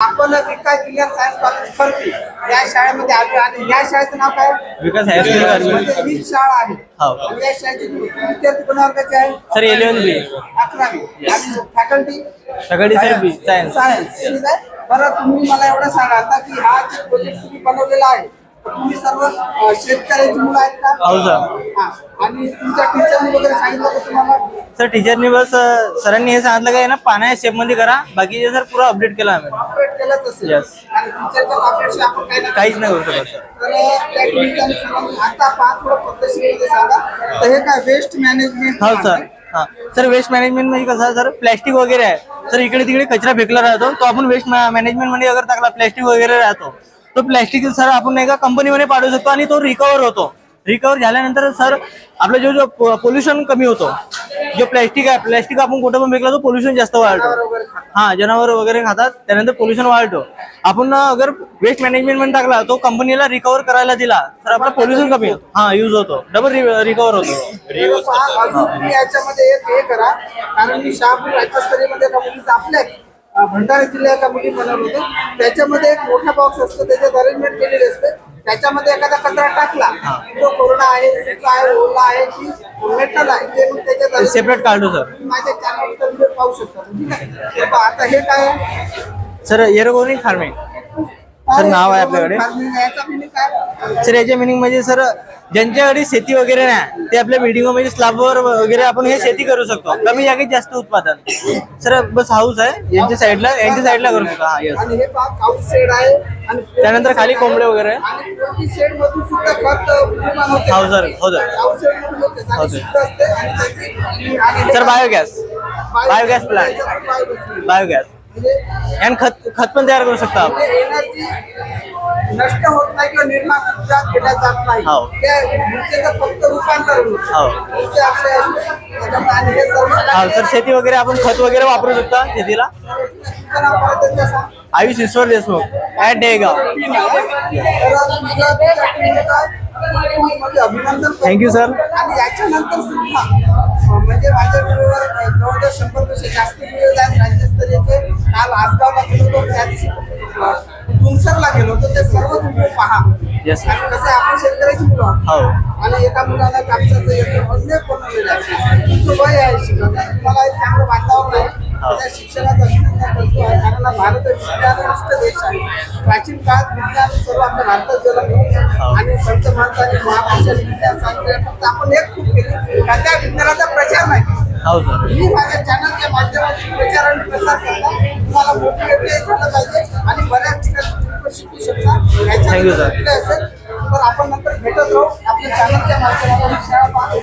आपण Vikas junior science college खरती या शाळेमध्ये आलो आणि या शाळेचं नाव काय? विकास हायस्कूल म्हणजे ही शाळा आहे हो. आणि या शाळेचे विद्यार्थी कोणा वर्गाचे आहे सर इलेव्हन बी अकरावी. आणि फॅकल्टी सकाळी सर बी सायन्स सायन्स बरं तुम्ही मला एवढं सांगा आता की हा जे प्रोजेक्ट तुम्ही बनवलेला आहे तुम्ही सर्व शेतकऱ्याची मुलं आहेत का? हो सर. हा. आणि तुमच्या टीचरनी वगैरे सांगितलं का तुम्हाला? सर टीचरनी बस अ, सरांनी हे सांगितलं का आहे ना पाण्या शेपमध्ये करा बाकीचे सर पुरा अपडेट केला आम्ही. ऑपरेट केलंच असेल. Yes. आणि टीचरच्या ऑपरेटशी आपण काही नाही काहीच नाही करू शकत सर. तर त्या टीचरने सरांनी आता पहा थोडं पद्धतशीरमध्ये सांगा. तर हे काय वेस्ट मॅनेजमेंट हो सर. हा. सर वेस्ट मॅनेजमेंट म्हणजे कसं सर प्लॅस्टिक वगैरे आहे. सर इकडे तिकडे कचरा फेकला राहतो तो आपण वेस्ट मॅनेजमेंटमध्ये अगर टाकला प्लॅस्टिक वगैरे राहतो. तो प्लॅस्टिक सर आपण एका कंपनीमध्ये पाठवू शकतो आणि तो रिकवर होतो. रिकवर झाल्यानंतर सर आपलं जो जो पोल्युशन कमी होतो जो प्लॅस्टिक आहे प्लॅस्टिक आपण कुठं पण फेकला तो पोल्युशन जास्त वाढतो. हा जनावर वगैरे खातात त्यानंतर पोल्युशन वाढतो. आपण अगर वेस्ट मॅनेजमेंटमध्ये टाकला तो कंपनीला रिकवर करायला दिला तर आपला पोल्युशन कमी होतो. हा युज होतो. डबल रिकवर होतो. याच्यामध्ये एक हे करा. कारण मी शहापूर भंडारा जिल्ह्या एका मुली बनवलं होतं. त्याच्यामध्ये एक मोठा बॉक्स असतो त्याच्यात अरेंजमेंट केलेली असते. त्याच्यामध्ये एखादा कचरा टाकला तो कोरडा आहे सुका आहे ओला आहे की मेटल आहे ते मग त्याच्यात सेपरेट काढतो सर माझ्या चॅनलचा व्हिडिओ पाहू शकता. ठीक आहे? पहा, आता हे काय? Sir aeroponic farming. सर, नाव आहे आपल्याकडे. Meaning काय? सर याच्या मिनिंग म्हणजे सर ज्यांच्याकडे शेती वगैरे नाही ते आपल्या बिल्डिंगमध्ये स्लॅबवर वगैरे आपण हे शेती करू शकतो. कमी जागेत जास्त उत्पादन. सर बस हाऊस आहे. यांच्या साईडला यांच्या साईडला करू शकतो. हा येस हे त्यानंतर खाली कोंबडे वगैरे. होते. हो सर. हो हे बायोगॅस बायोगॅस प्लांट. बायोगॅस म्हणजे आणि खत खत पण तयार करू शकतो म्हणजे एनर्जी नष्ट होत नाही किंवा निर्माण सुद्धा केल्या जात नाही हो. त्या ऊर्जेचं फक्त रूपांतर हो. होतं ऊर्जा अक्षय असते त्याच्यामुळे आणि हे सर्व हा सर शेती वगैरे आपण खत वगैरे वापरू शकतो शेतीला तुमचं नाव परत एकदा सांग. आयुष ईश्वर देशमुख ॲट डेगाव अभिनंदन करतो. Thank you, sir. आणि याच्यानंतर सुद्धा अं, म्हणजे माझ्या व्हिडिओवर जवळजवळ शंभरपेक्षा जास्त व्हिडिओ काल आसगावला गेलो होतो त्या दिवशी तुमसरला गेलो होतो ते सर्व व्हिडिओ पहा Yes, sir. आणि कसं आहे, आपण शेतकऱ्याची मुलं आहोत. हो आणि एका मुलाला कापसाचं येतं अनेक बनवलेलं आहे तुमचं वय आहे शिकत आहे तुम्हाला एक चांगलं वातावरण आहे हो. त्या शिक्षणाचं अभिनंदन करतो आहे कारण हा भारत विज्ञाननिष्ठ देश आहे प्राचीन काळात विज्ञान सर्व आपल्या भारतात हो. जन्मलं आणि संत महात्माने महापुरुषांनी विज्ञान सांगितलं फक्त आपण एक खूप केली त्या विज्ञानाचा प्रचार नाही. हो सर मी माझ्या चॅनलच्या माध्यमातून प्रचार आणि प्रसार करता तुम्हाला मोटिवेट झालं पाहिजे आणि बऱ्याच ठिकाणी शिकू शकता Thank you, sir. कुठे असेल तर आपण नंतर भेटत राहू आपल्या चॅनलच्या माध्यमातून शाळा पाहतो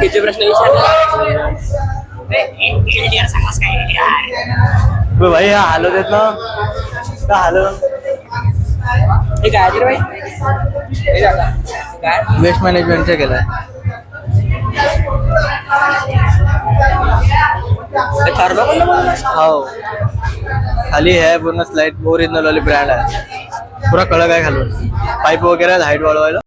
किती प्रश्न विचारले एलडीआर सांगास काय एलडीआर बे भाई हा हालत आहेत ना का हालत हे काय हे? काय वेस्ट मॅनेजमेंटचं केलंय हे हो. खाली आहे पूर्ण स्लाइड ओरिजिनल वाली ब्रँड आहे. पुरा कडक आहे खालून. पाईप वगैरे हाईट वाढवायला.